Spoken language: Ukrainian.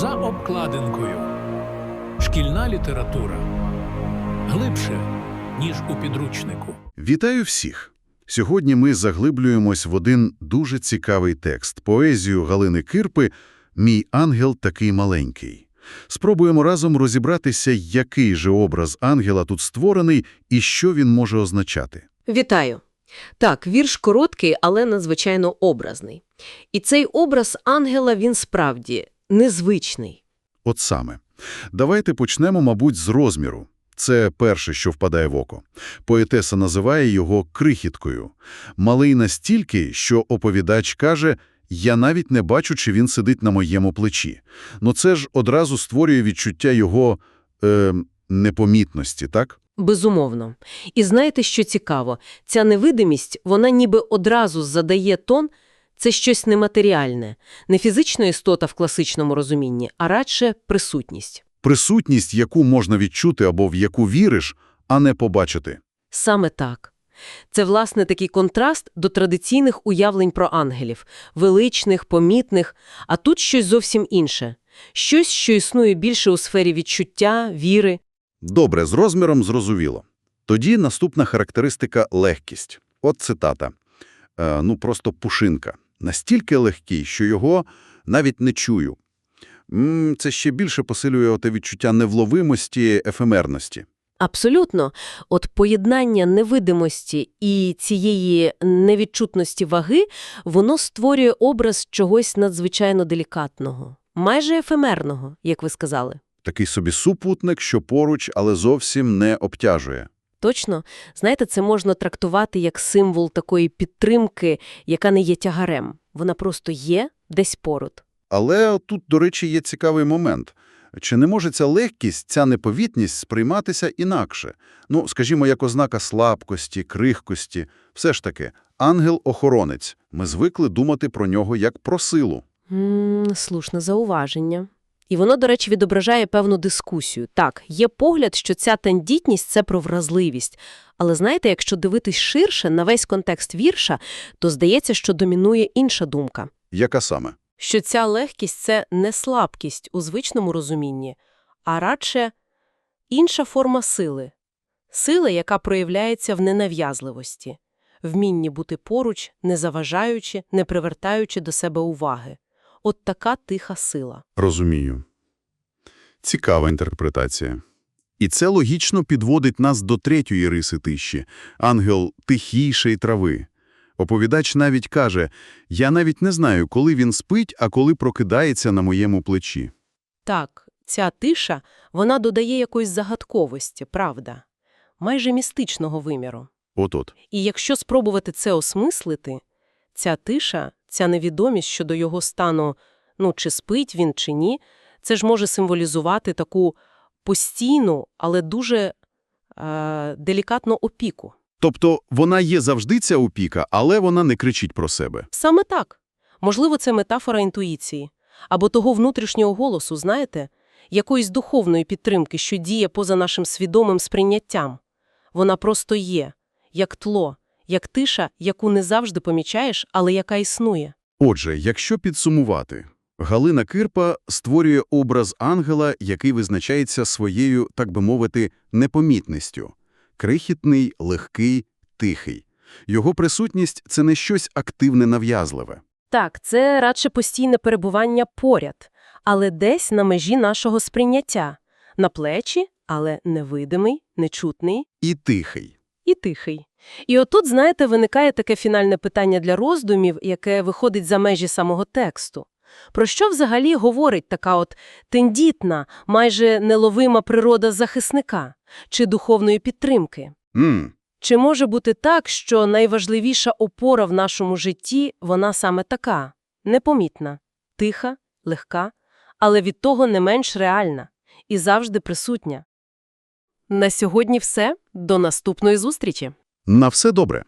За обкладинкою. Шкільна література. Глибше, ніж у підручнику. Вітаю всіх! Сьогодні ми заглиблюємось в один дуже цікавий текст – поезію Галини Кирпи «Мій ангел такий маленький». Спробуємо разом розібратися, який же образ ангела тут створений і що він може означати. Вітаю! Так, вірш короткий, але надзвичайно образний. І цей образ ангела, він справді незвичний. От саме. Давайте почнемо, мабуть, з розміру. Це перше, що впадає в око. Поетеса називає його крихіткою. Малий настільки, що оповідач каже «Я навіть не бачу, чи він сидить на моєму плечі». Ну це ж одразу створює відчуття його е, непомітності, так? Безумовно. І знаєте, що цікаво? Ця невидимість, вона ніби одразу задає тон – це щось нематеріальне, не фізична істота в класичному розумінні, а радше присутність. Присутність, яку можна відчути або в яку віриш, а не побачити. Саме так. Це, власне, такий контраст до традиційних уявлень про ангелів – величних, помітних, а тут щось зовсім інше. Щось, що існує більше у сфері відчуття, віри. Добре, з розміром зрозуміло. Тоді наступна характеристика – легкість. От цитата. Е, ну, просто пушинка. Настільки легкий, що його навіть не чую. Це ще більше посилює оте відчуття невловимості, ефемерності. Абсолютно. От поєднання невидимості і цієї невідчутності ваги, воно створює образ чогось надзвичайно делікатного, майже ефемерного, як ви сказали. Такий собі супутник, що поруч, але зовсім не обтяжує. Точно, знаєте, це можна трактувати як символ такої підтримки, яка не є тягарем. Вона просто є десь поруч. Але тут, до речі, є цікавий момент. Чи не може ця легкість, ця неповітність сприйматися інакше? Ну, скажімо, як ознака слабкості, крихкості. Все ж таки, ангел-охоронець. Ми звикли думати про нього як про силу. М, слушне зауваження. І воно, до речі, відображає певну дискусію. Так, є погляд, що ця тендітність – це про вразливість. Але знаєте, якщо дивитись ширше на весь контекст вірша, то здається, що домінує інша думка. Яка саме? Що ця легкість – це не слабкість у звичному розумінні, а радше інша форма сили. Сила, яка проявляється в ненав'язливості, вмінні бути поруч, не заважаючи, не привертаючи до себе уваги. От така тиха сила. Розумію. Цікава інтерпретація. І це логічно підводить нас до третьої риси тиші – ангел тихішої трави. Оповідач навіть каже, я навіть не знаю, коли він спить, а коли прокидається на моєму плечі. Так, ця тиша, вона додає якоїсь загадковості, правда, майже містичного виміру. От-от. І якщо спробувати це осмислити, ця тиша, ця невідомість щодо його стану, ну, чи спить він, чи ні, це ж може символізувати таку постійну, але дуже е, делікатну опіку. Тобто вона є завжди ця опіка, але вона не кричить про себе. Саме так. Можливо, це метафора інтуїції. Або того внутрішнього голосу, знаєте, якоїсь духовної підтримки, що діє поза нашим свідомим сприйняттям. Вона просто є, як тло, як тиша, яку не завжди помічаєш, але яка існує. Отже, якщо підсумувати, Галина Кирпа створює образ ангела, який визначається своєю, так би мовити, непомітністю. Крихітний, легкий, тихий. Його присутність – це не щось активне нав'язливе. Так, це радше постійне перебування поряд, але десь на межі нашого сприйняття. На плечі, але невидимий, нечутний І тихий. І тихий. І отут, знаєте, виникає таке фінальне питання для роздумів, яке виходить за межі самого тексту. Про що взагалі говорить така от тендітна, майже неловима природа захисника чи духовної підтримки? М, Чи може бути так, що найважливіша опора в нашому житті, вона саме така – непомітна, тиха, легка, але від того не менш реальна і завжди присутня? На сьогодні все. До наступної зустрічі! На все добре.